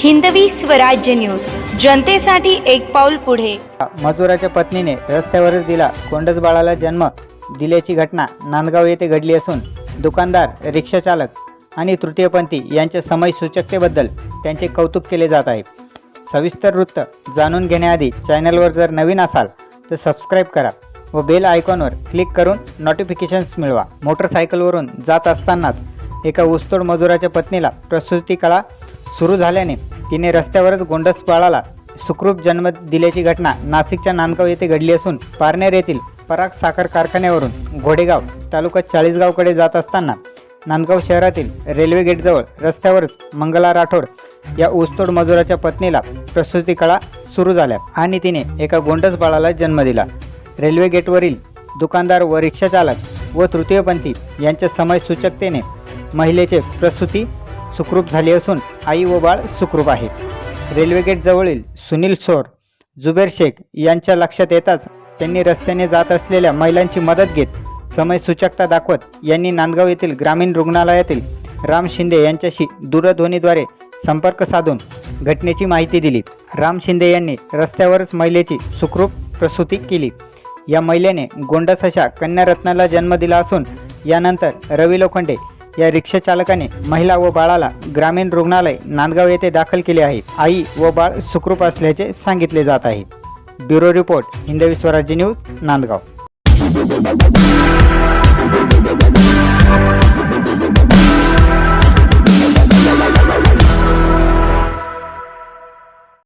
Hindavi Swarajya news. जनतेसाठी एक पाऊल पुढे. मजुराच्या पत्नीने रस्त्यावरच दिला कोंडस बाळाला जन्म दिल्याची घटना नांदगाव येथे घडली असून दुकानदार रिक्षाचालक आणि तृतीयपंथी यांच्या समय सूचकतेबद्दल त्यांचे कौतुक केले जात आहे. सविस्तर वृत्त जाणून घेण्याआधी चॅनलवर जर नवीन असाल तर सबस्क्राईब करा व बेल आयकॉनवर क्लिक करून नोटिफिकेशन्स मिळवा. मोटरसायकलवरून जात असतानाच एका ऊसतोड मजुराच्या पत्नीला प्रसूती कळा सुरू झाल्याने तिने रस्त्यावरच गोंडस बाळाला सुखरूप जन्म दिल्याची घटना नाशिकच्या नांदगाव येथे घडली असून पारनेर येथील पराग साखर कारखान्यावरून घोडेगाव तालुका चाळीसगावकडे जात असताना नांदगाव शहरातील रेल्वे गेटजवळ रस्त्यावरच मंगला राठोड या ऊसतोड मजुराच्या पत्नीला प्रसूती कळा सुरू झाल्या आणि तिने एका गोंडस बाळाला जन्म दिला. रेल्वे गेटवरील दुकानदार व रिक्षाचालक व तृतीयपंथी यांच्या समय सूचकतेने महिलेचे प्रसूती सुखरूप झाली असून आई व बाळ सुखरूप आहे रेल्वे गेट जवळील सुनील सोर जुबेर शेख यांच्या लक्षात येताच त्यांनी रस्त्याने जात असलेल्या महिलांची मदत घेत समय सूचकता दाखवत यांनी नांदगाव येथील ग्रामीण रुग्णालयातील राम शिंदे यांच्याशी दूरध्वनीद्वारे संपर्क साधून घटनेची माहिती दिली. राम शिंदे यांनी रस्त्यावरच महिलेची सुखरूप प्रसूती केली. या महिलेने गोंडस अशा कन्यारत्नाला जन्म दिला असून यानंतर रवी लोखंडे या रिक्षा चालकाने महिला व बाळाला ग्रामीण रुग्णालय नांदगाव येथे दाखल केले आहे. आई व बाळ सुखरूप असल्याचे सांगितले जात आहे. Bureau report Hindavi Swarajya news Nandgaon.